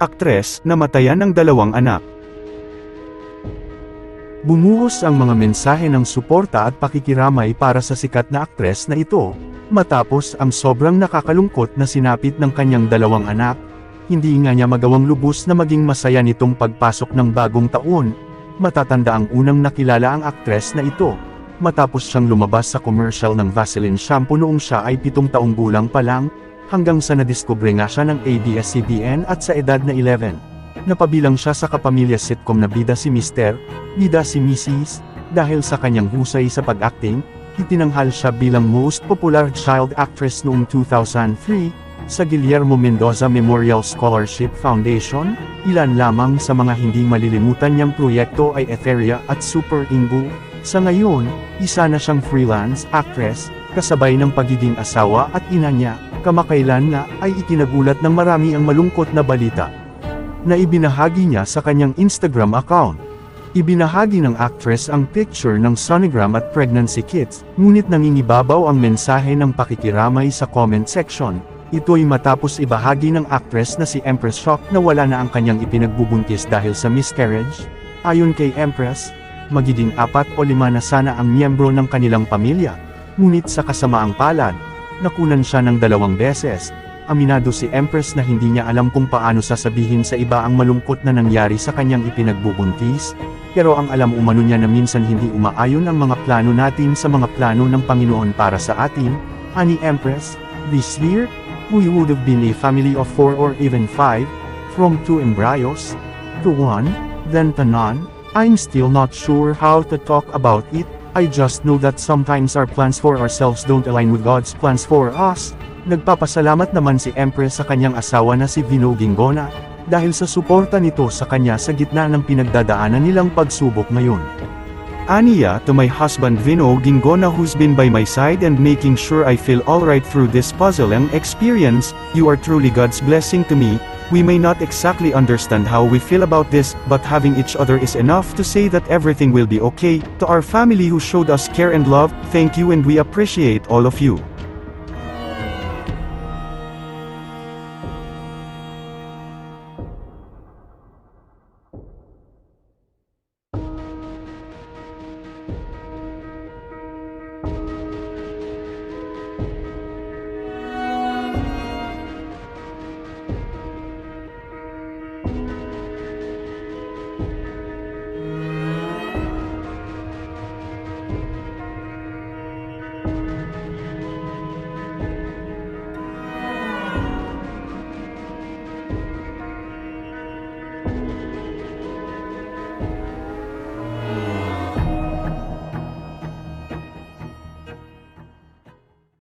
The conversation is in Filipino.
aktres, namatayan ng dalawang anak. Bumuhos ang mga mensahe ng suporta at pakikiramay para sa sikat na aktres na ito, matapos ang sobrang nakakalungkot na sinapit ng kanyang dalawang anak, hindi nga niya magawang lubos na maging masaya nitong pagpasok ng bagong taon, matatanda ang unang nakilala ang aktres na ito, matapos siyang lumabas sa commercial ng Vaseline shampoo noong siya ay pitong taong gulang pa lang, hanggang sa nadiskubre nga siya ng ABS-CBN at sa edad na 11. Napabilang siya sa kapamilya sitcom na bida si Mr., bida si Mrs., dahil sa kanyang husay sa pag-acting, itinanghal siya bilang most popular child actress noong 2003, sa Guillermo Mendoza Memorial Scholarship Foundation, ilan lamang sa mga hindi malilimutan niyang proyekto ay Etheria at Super Ingo. Sa ngayon, isa na siyang freelance actress, kasabay ng pagiging asawa at ina niya, kamakailan nga ay itinagulat ng marami ang malungkot na balita na ibinahagi niya sa kanyang Instagram account. Ibinahagi ng actress ang picture ng sonogram at pregnancy kits, ngunit nangingibabaw ang mensahe ng pakikiramay sa comment section. Ito'y matapos ibahagi ng actress na si Empress Shock na wala na ang kanyang ipinagbubuntis dahil sa miscarriage. Ayon kay Empress, magiging apat o lima na sana ang miyembro ng kanilang pamilya. Ngunit sa kasamaang palad, nakunan siya ng dalawang beses, Aminado si Empress na hindi niya alam kung paano sasabihin sa iba ang malungkot na nangyari sa kanyang ipinagbubuntis, pero ang alam umano niya na minsan hindi umaayon ang mga plano natin sa mga plano ng Panginoon para sa atin, ani Empress, this year, we would have been a family of four or even five, from two embryos, to one, then to none, I'm still not sure how to talk about it, I just know that sometimes our plans for ourselves don't align with God's plans for us, Nagpapasalamat naman si Empress sa kanyang asawa na si Vino Gingona, dahil sa suporta nito sa kanya sa gitna ng pinagdadaanan nilang pagsubok ngayon. Aniya to my husband Vino Gingona who's been by my side and making sure I feel alright through this puzzle and experience, you are truly God's blessing to me, we may not exactly understand how we feel about this, but having each other is enough to say that everything will be okay, to our family who showed us care and love, thank you and we appreciate all of you.